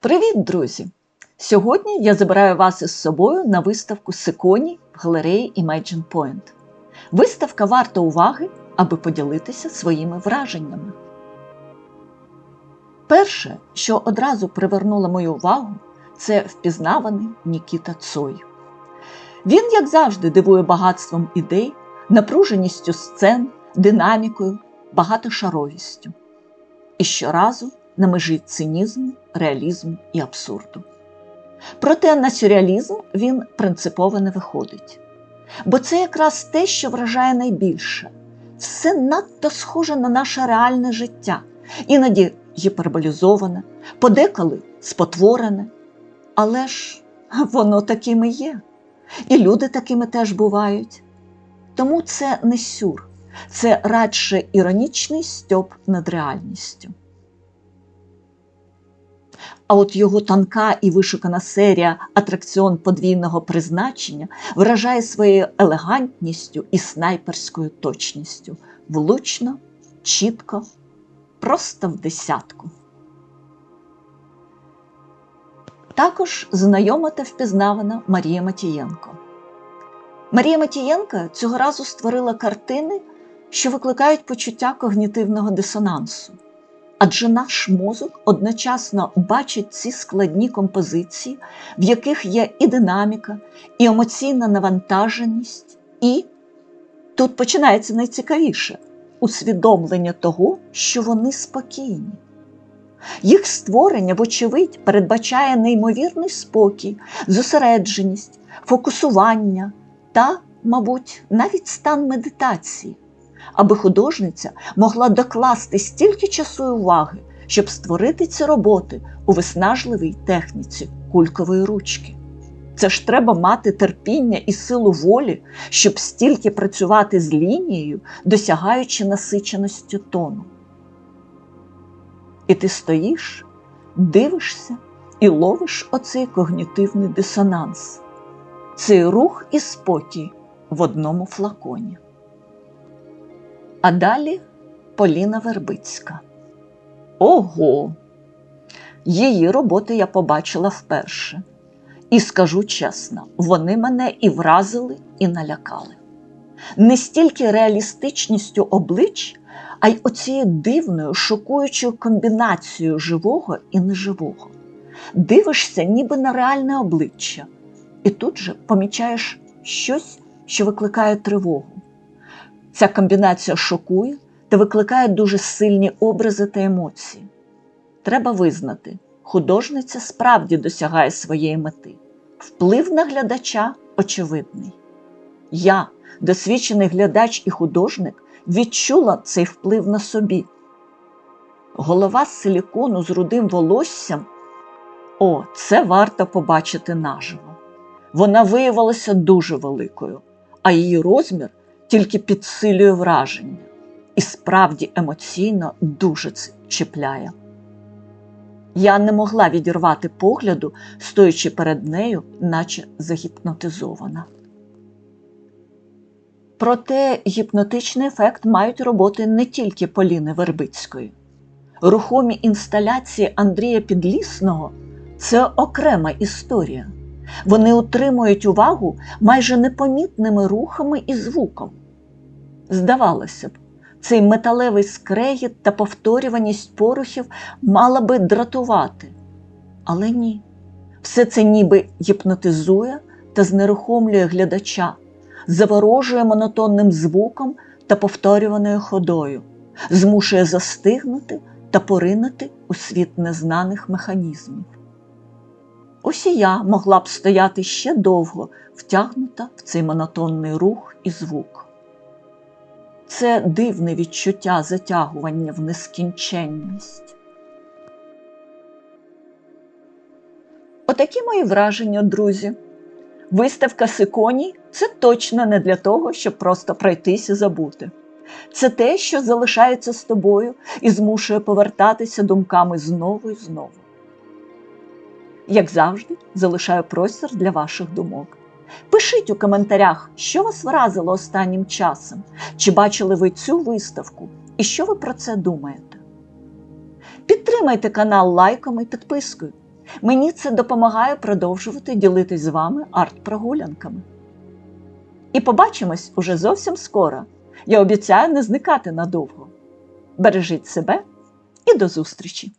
Привіт, друзі! Сьогодні я забираю вас із собою на виставку Сиконі в галереї Imagine Point. Виставка варта уваги, аби поділитися своїми враженнями. Перше, що одразу привернуло мою увагу, це впізнаваний Нікіта Цой. Він, як завжди, дивує багатством ідей, напруженістю сцен, динамікою, багатошаровістю. І щоразу на межі цинізму, реалізму і абсурду. Проте на сюрреалізм він принципово не виходить. Бо це якраз те, що вражає найбільше. Все надто схоже на наше реальне життя, іноді гіперболізоване, подеколи спотворене. Але ж воно таким і є. І люди такими теж бувають. Тому це не сюр, це радше іронічний стьоп над реальністю. А от його тонка і вишукана серія атракціон подвійного призначення вражає своєю елегантністю і снайперською точністю, влучно, чітко, просто в десятку. Також знайома та впізнавана Марія Матієнко. Марія Матієнко цього разу створила картини, що викликають почуття когнітивного дисонансу. Адже наш мозок одночасно бачить ці складні композиції, в яких є і динаміка, і емоційна навантаженість, і тут починається найцікавіше усвідомлення того, що вони спокійні. Їх створення, вочевидь, передбачає неймовірний спокій, зосередженість, фокусування та, мабуть, навіть стан медитації аби художниця могла докласти стільки часу і уваги, щоб створити ці роботи у виснажливій техніці кулькової ручки. Це ж треба мати терпіння і силу волі, щоб стільки працювати з лінією, досягаючи насиченості тону. І ти стоїш, дивишся і ловиш оцей когнітивний дисонанс, цей рух і спокій в одному флаконі. А далі Поліна Вербицька. Ого! Її роботи я побачила вперше. І скажу чесно, вони мене і вразили, і налякали. Не стільки реалістичністю облич, а й оцією дивною, шокуючою комбінацією живого і неживого. Дивишся, ніби на реальне обличчя, і тут же помічаєш щось, що викликає тривогу. Ця комбінація шокує та викликає дуже сильні образи та емоції. Треба визнати, художниця справді досягає своєї мети. Вплив на глядача очевидний. Я, досвідчений глядач і художник, відчула цей вплив на собі. Голова з силікону з рудим волоссям о, це варто побачити наживо. Вона виявилася дуже великою, а її розмір тільки підсилює враження і справді емоційно дуже чіпляє. Я не могла відірвати погляду, стоячи перед нею, наче загіпнотизована. Проте гіпнотичний ефект мають роботи не тільки Поліни Вербицької. Рухомі інсталяції Андрія Підлісного це окрема історія. Вони утримують увагу майже непомітними рухами і звуком. Здавалося б, цей металевий скрегіт та повторюваність порухів мала би дратувати. Але ні, все це ніби гіпнотизує та знерухомлює глядача, заворожує монотонним звуком та повторюваною ходою, змушує застигнути та поринути у світ незнаних механізмів. Ось і я могла б стояти ще довго, втягнута в цей монотонний рух і звук. Це дивне відчуття затягування в нескінченність. Отакі мої враження, друзі. Виставка Сиконі це точно не для того, щоб просто пройтись і забути. Це те, що залишається з тобою і змушує повертатися думками знову і знову. Як завжди, залишаю простір для ваших думок. Пишіть у коментарях, що вас вразило останнім часом, чи бачили ви цю виставку і що ви про це думаєте. Підтримайте канал лайком і підпискою. Мені це допомагає продовжувати ділитись з вами арт-прогулянками. І побачимось уже зовсім скоро. Я обіцяю не зникати надовго. Бережіть себе і до зустрічі!